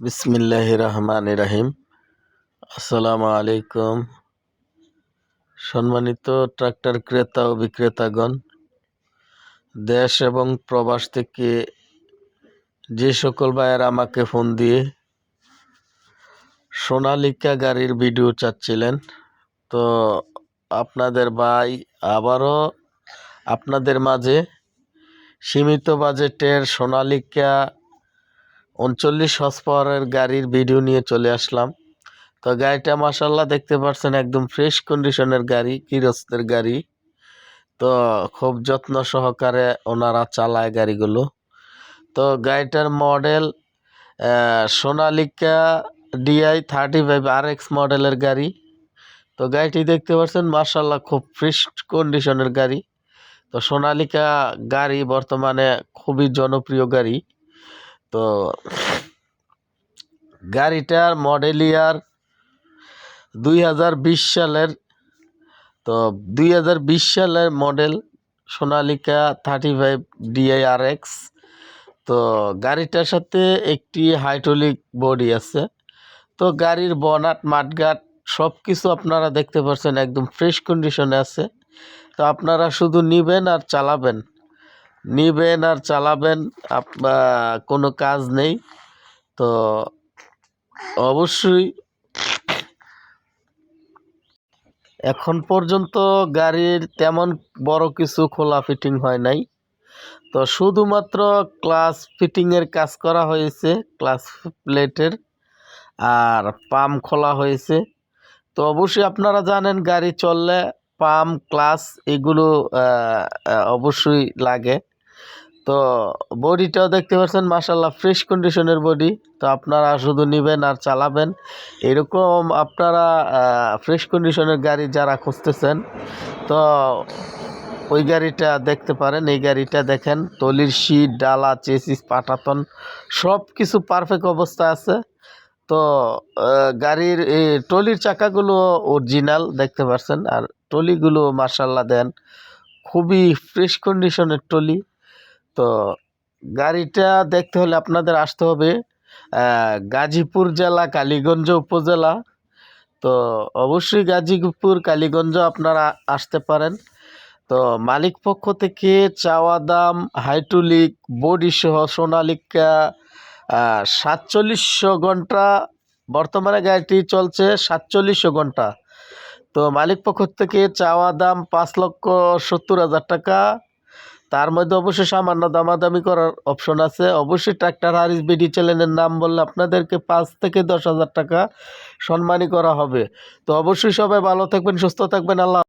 বিসমিল্লাহ রহমান রাহিম। আসসালামু আলাইকুম। সম্মানিত ট্রাক্টর ক্রেতা ও বিক্রেতাগণ, দেশ এবং প্রবাস থেকে যে সকল ভাইয়ের আমাকে ফোন দিয়ে সোনালিকা গাড়ির ভিডিও চাচ্ছিলেন, তো আপনাদের ভাই আবারও আপনাদের মাঝে সীমিত বাজেটের সোনালিকা উনচল্লিশ হর্স পাওয়ারের গাড়ির ভিডিও নিয়ে চলে আসলাম। তো গাড়িটা মাসাল্লাহ দেখতে পাচ্ছেন একদম ফ্রেশ কন্ডিশনের গাড়ি, কিরস্তের গাড়ি। তো খুব যত্ন সহকারে ওনারা চালায় গাড়িগুলো। তো গাড়িটার model Sonalika DI thirty five R X মডেলের গাড়ি। তো গাড়িটি দেখতে পাচ্ছেন মার্শাল্লাহ খুব ফ্রেশ কন্ডিশনের গাড়ি। তো সোনালিকা গাড়ি বর্তমানে খুবই জনপ্রিয় গাড়ি। তো গাড়িটার মডেল ইয়ার দুই হাজার বিশ সালের, তো দুই হাজার বিশ সালের model Sonalika thirty five DI R X তো গাড়িটার সাথে একটি হাইড্রোলিক বডি আছে। তো গাড়ির বনাট, মাঠঘাট সব কিছু আপনারা দেখতে পাচ্ছেন একদম ফ্রেশ কন্ডিশনে আছে। তো আপনারা শুধু নিবেন আর চালাবেন। নিবেন আর চালাবেন কোনো কাজ নেই। তো অবশ্যই এখন পর্যন্ত গাড়ির তেমন বড় কিছু খোলা ফিটিং হয় নাই। তো শুধুমাত্র ক্লাস ফিটিংয়ের কাজ করা হয়েছে ক্লাস প্লেটের আর পাম্প খোলা হয়েছে। তো অবশ্যই আপনারা জানেন গাড়ি চললে পাম্প ক্লাস এগুলো অবশ্যই লাগে। তো বডিটাও দেখতে পাচ্ছেন মাসাল্লাহ ফ্রেশ কন্ডিশনের বডি তো আপনারা শুধু নেবেন আর চালাবেন। এরকম আপনারা ফ্রেশ কন্ডিশনের গাড়ি যারা খুঁজতেছেন, তো ওই গাড়িটা দেখতে পারেন, এই গাড়িটা দেখেন, তলির সিট ডালা, চেসিস, পাটাতন সব কিছু পারফেক্ট অবস্থা আছে। তো গাড়ির টলির চাকাগুলো অরিজিনাল দেখতে পাচ্ছেন। আর টলিগুলো মার্শাল্লাহ দেন, খুবই ফ্রেশ কন্ডিশনের টলি তো গাড়িটা দেখতে হলে আপনাদের আসতে হবে গাজীপুর জেলা, কালীগঞ্জ উপজেলা। তো অবশ্যই গাজীপুর, কালীগঞ্জ আপনারা আসতে পারেন। তো মালিক পক্ষ থেকে চাওয়া দাম হাইটুলিক বডি সহ সোনালিকা সাতচল্লিশশো ঘণ্টা, বর্তমানে গাড়িটি চলছে সাতচল্লিশশো ঘণ্টা। তো মালিক পক্ষ থেকে চাওয়া দাম পাঁচ লক্ষ সত্তর হাজার টাকা। তার মধ্যে অবশ্যই সামান্য দামাদামি করার অপশন আছে। অবশ্যই ট্রাক্টর হারিস বিডি চ্যানেলের নাম বললে আপনাদেরকে পাঁচ থেকে দশ হাজার টাকা সম্মানী করা হবে। তো অবশ্যই সবাই ভালো থাকবেন, সুস্থ থাকবেন, আল্লাহ